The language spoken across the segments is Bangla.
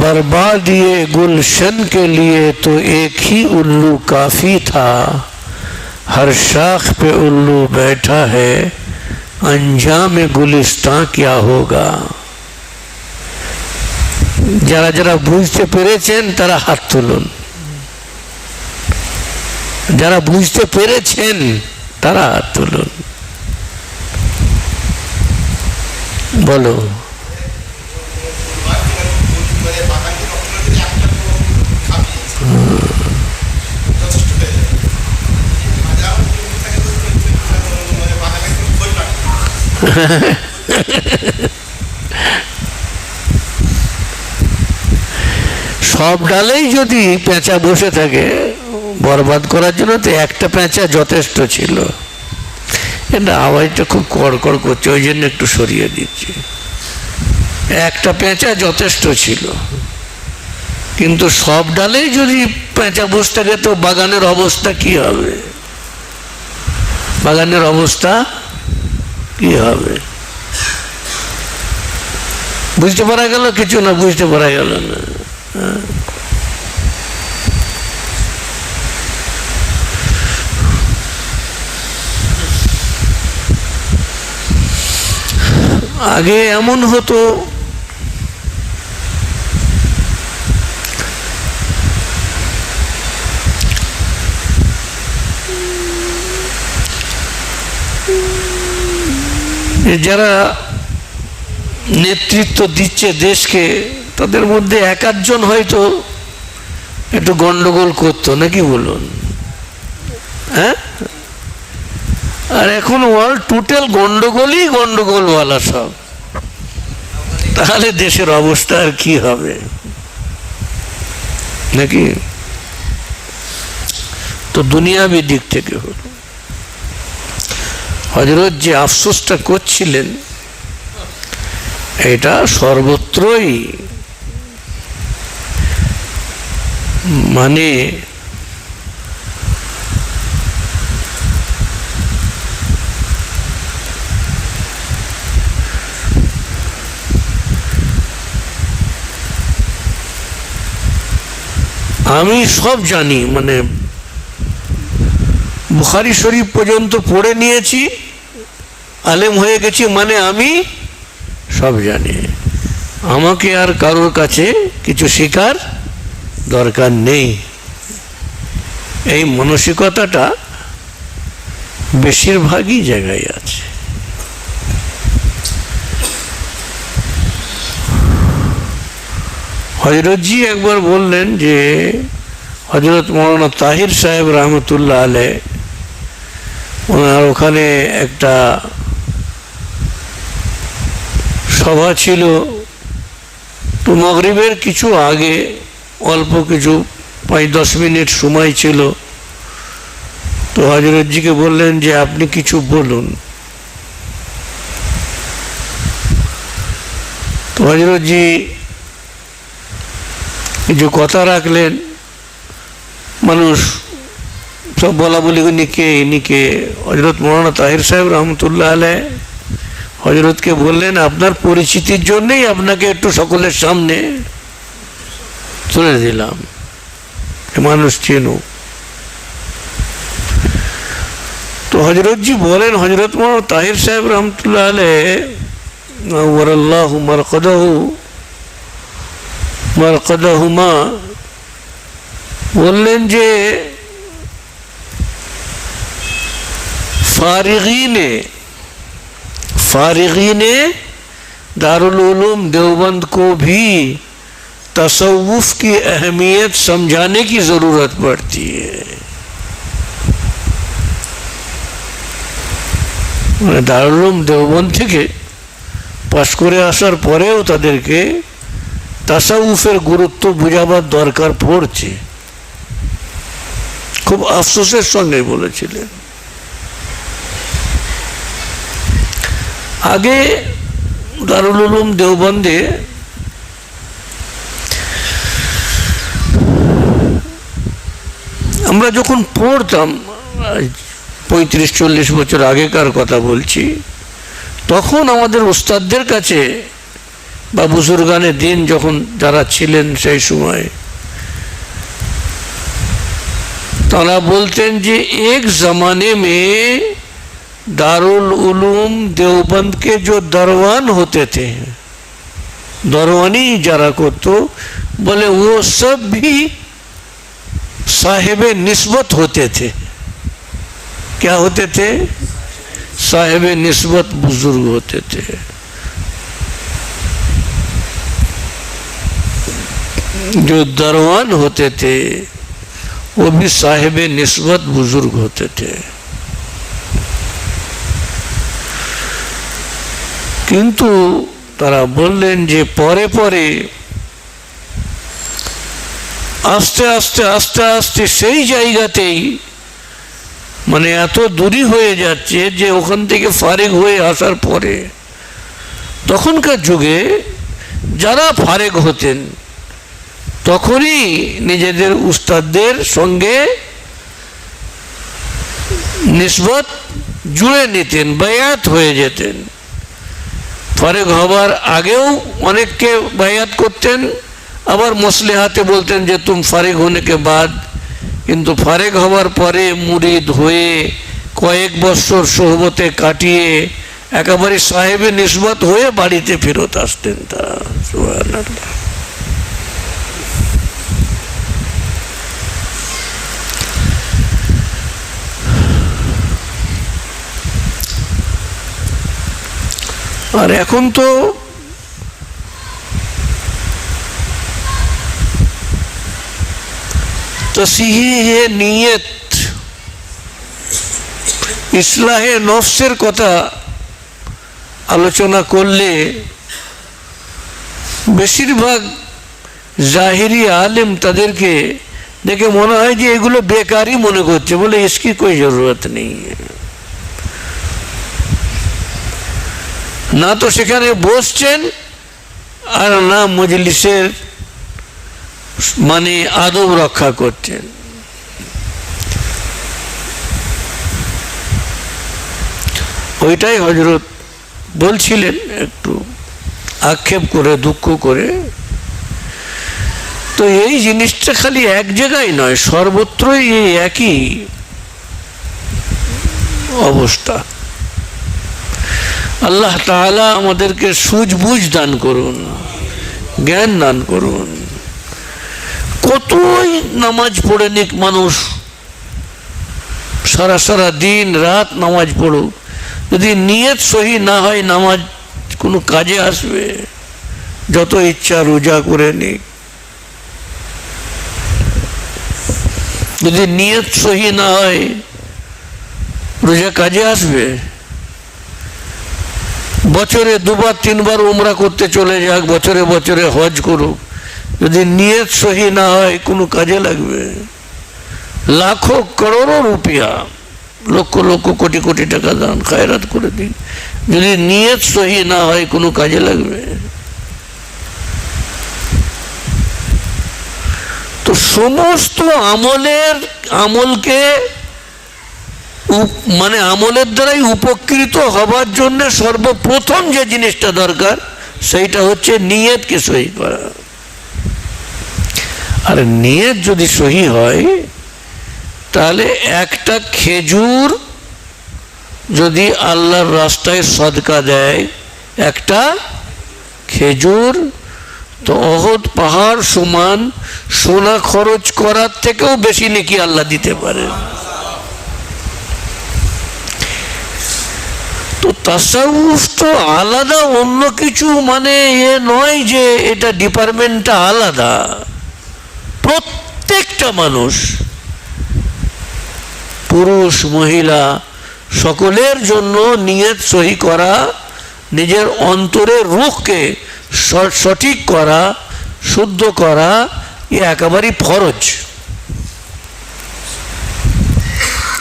برباد گلشن کے لیے تو ایک ہی الو کافی تھا۔ ہر شاخ پہ الو بیٹھا ہے۔ انجام گلستان کیا ہوگا۔ جرا جرا بوجھتے پیرے چین ترا ہاتھ تلن۔ جرا بوجھتے پیرے چین ترا ہاتھ تلن۔ بولو۔ সব ডালেই যদি পেঁচা বসে থাকে, বরবাদ করার জন্য তো একটা পেঁচা যথেষ্ট ছিল। এটা আওয়াজটা খুব কড়কড় করছে, ওই জন্য একটু সরিয়ে দিচ্ছি। একটা পেঁচা যথেষ্ট ছিল। কিন্তু সব ডালেই যদি পেঁচা বসে থাকে, তো বাগানের অবস্থা কি হবে? বাগানের অবস্থা কি হবে? বুঝতে পারা গেল কিছু না বুঝতে পারা গেল না। আগে এমন হতো যারা নেতৃত্ব দিচ্ছে দেশকে, তাদের মধ্যে এক আধজন হয়তো একটু গন্ডগোল করতো, নাকি বলুন? হ্যাঁ? আর এখন ওয়ার্ল্ড টোটাল গন্ডগোলই গন্ডগোলওয়ালা সব। তাহলে দেশের অবস্থা আর কি হবে? নাকি? তো দুনিয়াবি দিক থেকে হলো। হজরত যে আফসোসটা করছিলেন, এটা সর্বত্রই মানে আমি সব জানি মানে বুখারি শরীফ পর্যন্ত পড়ে নিয়েছি। আলেম হয়ে গেছি মানে আমি সব জানি। আমাকে আর কারোর কাছে কিছু শেখার দরকার নেই। এই মানসিকতাটা বেশিরভাগই জায়গায় আছে। হজরতজি একবার বললেন যে, হজরত মৌলানা তাহির সাহেব রহমতুল্লাহ আলে ওনার ওখানে একটা সভা ছিল। তো মগরিবের কিছু আগে, অল্প কিছু, পাঁচ দশ মিনিট সময় ছিল। তো হজরতজিকে বললেন যে, আপনি কিছু বলুন। তো হজরতজি কিছু কথা রাখলেন, মানুষ সব বলা বলি নিকে নিকে। হজরত মৌলানা তাহির সাহেব রহমতুল্লাহ আলহ হজরতকে বললেন, আপনার পরিচিতির জন্যই আপনাকে একটু সকলের সামনে তুলে দিলাম। মানুষ চেনু। তো হজরতজি বলেন হজরত মৌলানা তাহির সাহেব রহমতুল্লাহ আলহ ওরাল্লাহ মারকদাহু, মারকদাহুমা বললেন যে, ফারিগিনে फारिगीन दारुल उलूम देवबंद को भी तसव्वुफ की अहमियत समझाने की ज़रूरत पड़ती है মানে দারুলুম দেওবন্দ থেকে পাশ করে আসার পরেও তাদেরকে তাসাউফের গুরুত্ব বোঝাবার দরকার পড়ছে খুব আফসোসের সঙ্গে বলেছিলেন আগে দারুল উলুম দেওবন্দে আমরা যখন পড়তাম পঁয়ত্রিশ, চল্লিশ বছর আগেকার কথা বলছি, তখন আমাদের ওস্তাদদের কাছে বা বুজুরগানের দিন যখন যারা ছিলেন সেই সময়, তারা বলতেন যে, এক জামানে মেয়ে دارالعلوم دیوبند کے جو دروان ہوتے تھے، دروانی جرا کو تو بولے وہ سب بھی صاحب نسبت ہوتے تھے۔ کیا ہوتے تھے؟ صاحب نسبت بزرگ ہوتے تھے۔ جو دروان ہوتے تھے، وہ بھی صاحب نسبت بزرگ ہوتے تھے۔ কিন্তু তারা বললেন যে পরে পরে আস্তে আস্তে আস্তে আস্তে সেই জায়গাতেই মানে এত দূরই হয়ে যাচ্ছে যে ওখান থেকে ফারেক হয়ে আসার পরে তখনকার যুগে যারা ফারেক হতেন, তখনই নিজেদের উস্তাদদের সঙ্গে নিসবত জুড়ে নিতেন, বায়াত হয়ে যেতেন। ফারেক হবার আগেও অনেককে বায়াত করতেন, আবার মসলেহাতে বলতেন যে, তুম ফারেক হনেকে বাদ। কিন্তু ফারেক হবার পরে মুরিদ হয়ে কয়েক বছর সোহবতে কাটিয়ে একেবারে সাহেবে নিসবত হয়ে বাড়িতে ফেরত আসতেন তারা। আর এখন তো তসিহে নিয়ত, ইসলাহে নফসের কথা আলোচনা করলে বেশিরভাগ জাহিরি আলেম তাদেরকে দেখে মনে হয় যে এগুলো বেকারই মনে করছে। বলে ইসকি কোই জরুরত নেই? না তো সেখানে বসছেন আর না মজলিসের মানে আদব রক্ষা করছেন। ওইটাই হজরত বলছিলেন একটু আক্ষেপ করে, দুঃখ করে। তো এই জিনিসটা খালি এক জায়গায় নয়, সর্বত্রই এই একই অবস্থা। আল্লাহ তাআলা আমাদেরকে সুঝবুঝ দান করুন, জ্ঞান দান করুন। কতই নামাজ পড়ে নিক মানুষ, সারা সারা দিন রাত নামাজ পড়ুক, যদি নিয়ত সহি না হয় নামাজ কোনো কাজে আসবে, যত ইচ্ছা রোজা করে নিক। যদি নিয়ত সহি না হয় রোজা কাজে আসবে বছরে দুবার, তিনবার উমরা করতে চলে যাক, বছরে বছরে হজ করুক। যদি নিয়ত সহি না হয়, কোনো কাজে লাগবে? লাখো করোড়ো রুপিয়া, লক্ষ লক্ষ কোটি কোটি টাকা দান, খায়রাত করে দিন। যদি নিয়ত সহি না হয়, কোনো কাজে লাগবে? তো সমস্ত আমলের, আমলকে মানে আমলের দ্বারাই উপকৃত হবার জন্য সর্বপ্রথম যে জিনিসটা দরকার, সেইটা হচ্ছে নিয়তকে সহি করা। আর নিয়ত যদি সহি হয়, তাহলে একটা খেজুর যদি আল্লাহর রাস্তায় সদকা দেয়, একটা খেজুর তো অহদ পাহাড় সমান সোনা খরচ করার থেকেও বেশি নাকি আল্লাহ দিতে পারে। তাসাউফ তো আলাদা, অন্য কিছু মানে এ নয় যে এটা ডিপার্টমেন্টটা আলাদা। প্রত্যেকটা মানুষ, পুরুষ, মহিলা, সকলের জন্য নিয়ত সহি করা, নিজের অন্তরের রুখকে সঠিক করা, শুদ্ধ করা, এ একেবারেই ফরজ।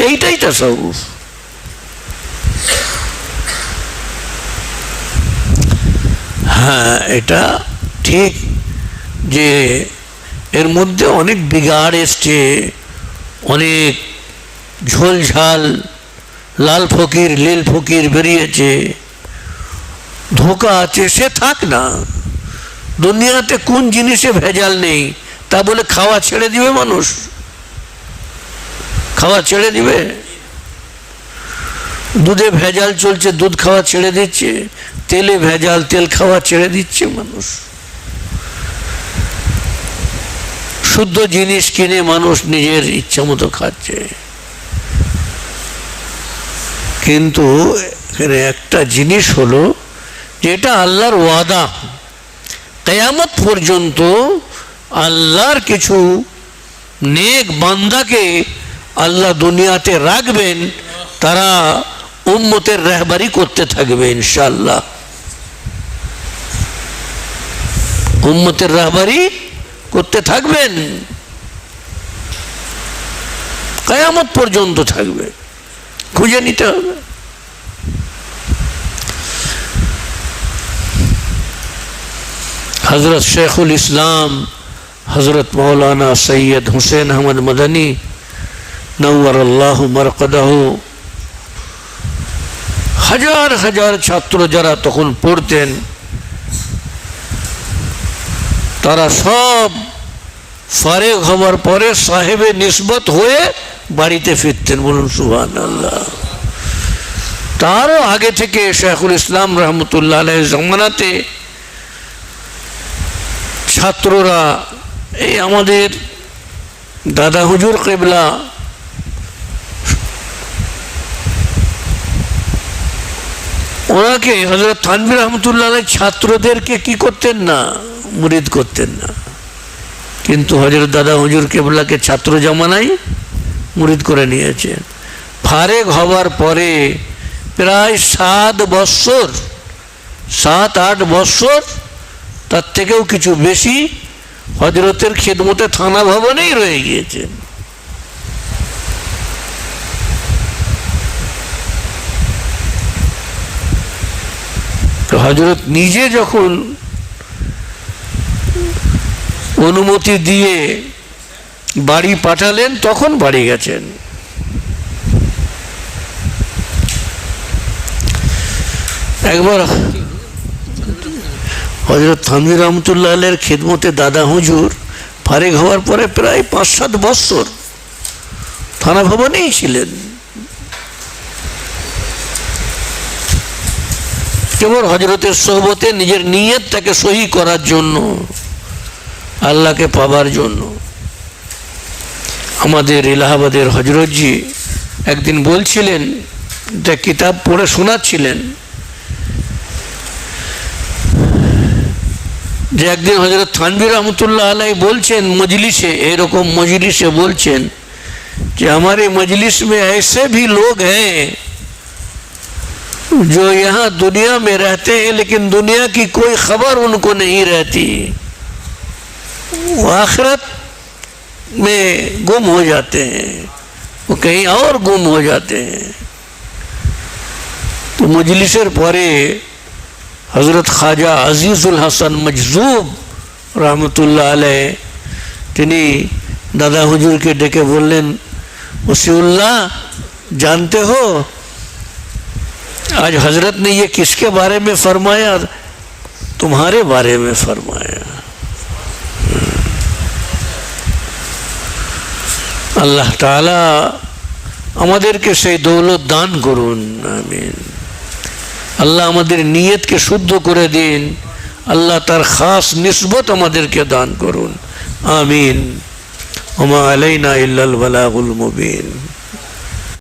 এইটাই তাসাউফ। হ্যাঁ এটা ঠিক যে এর মধ্যে অনেক বিগাড় এসছে, অনেক ঝোলঝাল, লাল ফকির লীল ফকির বেরিয়েছে। ধোকা আছে, সে থাক না। দুনিয়াতে কোন জিনিসে ভেজাল নেই, তা বলে খাওয়া ছেড়ে দিবে মানুষ? খাওয়া ছেড়ে দিবে? দুধে ভেজাল চলছে, দুধ খাওয়া ছেড়ে দিচ্ছে, তেলে ভেজাল, তেল খাওয়া ছেড়ে দিচ্ছে মানুষ। শুদ্ধ জিনিস কিনে মানুষ নিজের ইচ্ছা মতো খাচ্ছে। কিন্তু এখানে একটা জিনিস হলো, যেটা আল্লাহর ওয়াদা, কেয়ামত পর্যন্ত আল্লাহর কিছু নেক বান্দাকে আল্লাহ দুনিয়াতে রাখবেন, তারা উম্মতের রেহবারি করতে থাকবে ইনশাল্লাহ উম্মতের রাহবারি করতে থাকবেন। কেয়ামত পর্যন্ত থাকবে। খুঁজে নিতে হবে। হজরত শেখুল ইসলাম হজরত মৌলানা সৈয়দ হুসেন আহমদ মদনী নৌর আল্লাহ মরকদাহ হাজার হাজার ছাত্র যারা তখন পড়তেন, তারা সব ফারেক হওয়ার পরে সাহেবে নিসবত হয়ে বাড়িতে ফিরতেন, বলুন সুহান আল্লাহ তারও আগে থেকে শেখুল ইসলাম রহমতুল্লাহ আলহ জমানাতে ছাত্ররা, এই আমাদের দাদা হুজুর কেবলা ওনাকে হজরত থানবির রহমতুল্লাহ ছাত্রদেরকে কি করতেন না? মুরিদ করতেন না। কিন্তু হজরত দাদা হুজুর কেবলাকে ছাত্র জামানাই মুরিদ করে নিয়েছেন। ফারেক হওয়ার পরে প্রায় সাত বৎসর, সাত আট বৎসর তার থেকেও কিছু বেশি হজরতের খেদমতে থানা ভবনেই রয়ে গিয়েছেন। হজরত নিজে যখন অনুমতি দিয়ে বাড়ি পাঠালেন, তখন বাড়ি গেছেন। একবার হজরত থানবির রহমতুল্লাহ আলের খেদমতে দাদা হুজুর ফারেক হওয়ার পরে প্রায় পাঁচ সাত বৎসর থানা ভবনেই ছিলেন। কেবল হজরতের সোহবতে নিজের নিয়তটাকে সহি করার জন্য আল্লাহকে পাবার জন্য আমাদের এলাহাবাদের হজরতজি একদিন বলছিলেন একটা কিতাব পড়ে শোনাচ্ছিলেন যে একদিন হজরত থানবির রহমতুল্লাহ আলাই বলছেন মজলিসে এরকম মজলিসে বলছেন कि हमारे मजलिस में ऐसे भी लोग हैं جو یہاں دنیا میں رہتے ہیں لیکن دنیا کی کوئی خبر ان کو نہیں رہتی۔ وہ آخرت میں گم ہو جاتے ہیں۔ وہ کہیں اور گم ہو جاتے ہیں۔ تو مجلسر پورے حضرت خواجہ عزیز الحسن مجذوب رحمۃ اللہ علیہ، تنی دادا حضور کے ڈکے بولن اسی اللہ، جانتے ہو آج حضرت نے یہ کس کے بارے میں فرمایا؟ تمہارے بارے میں فرمایا۔ اللہ تعالی ہم دولت دان کرمین اللہ ہم اللہ ترخاص نسبت ہم دان کرمین بین